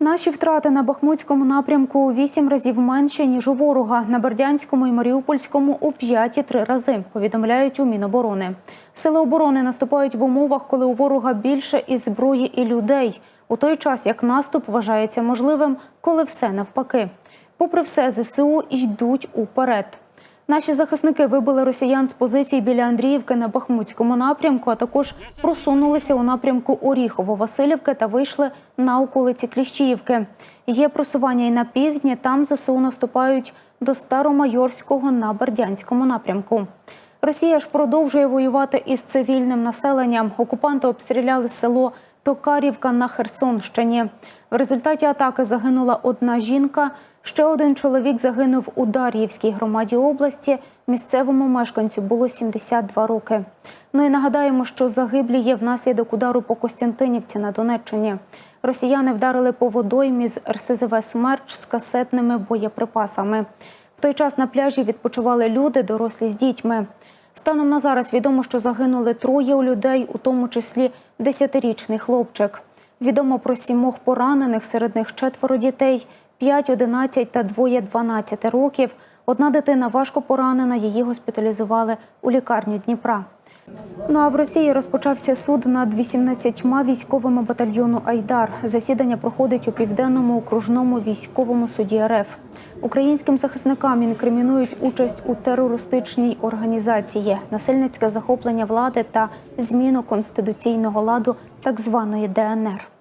Наші втрати на Бахмутському напрямку у вісім разів менше ніж у ворога. На Бердянському і Маріупольському у п'ять-три рази. Повідомляють у Міноборони. Сили оборони наступають в умовах, коли у ворога більше і зброї, і людей. У той час як наступ вважається можливим, коли все навпаки. Попри все, ЗСУ йдуть уперед. Наші захисники вибили росіян з позицій біля Андріївки на Бахмутському напрямку, а також просунулися у напрямку Оріхово-Василівки та вийшли на околиці Кліщіївки. Є просування і на півдні. Там ЗСУ наступають до Старомайорського на Бердянському напрямку. Росія ж продовжує воювати із цивільним населенням. Окупанти обстріляли село Токарівка на Херсонщині. В результаті атаки загинула одна жінка. Ще один чоловік загинув у Дар'ївській громаді області. Місцевому мешканцю було 72 роки. Ну і нагадаємо, що загиблі є внаслідок удару по Костянтинівці на Донеччині. Росіяни вдарили по водоймі з РСЗВ «Смерч» з касетними боєприпасами. В той час на пляжі відпочивали люди, дорослі з дітьми. Станом на зараз відомо, що загинули троє людей, у тому числі 10-річний хлопчик. Відомо про сімох поранених, серед них четверо дітей, 5, 11 та двоє 12 років. Одна дитина важко поранена, її госпіталізували у лікарню Дніпра. Ну а в Росії розпочався суд над 18 військовими батальйону Айдар. Засідання проходить у південному окружному військовому суді РФ. Українським захисникам інкримінують участь у терористичній організації, насильницьке захоплення влади та зміну конституційного ладу так званої ДНР.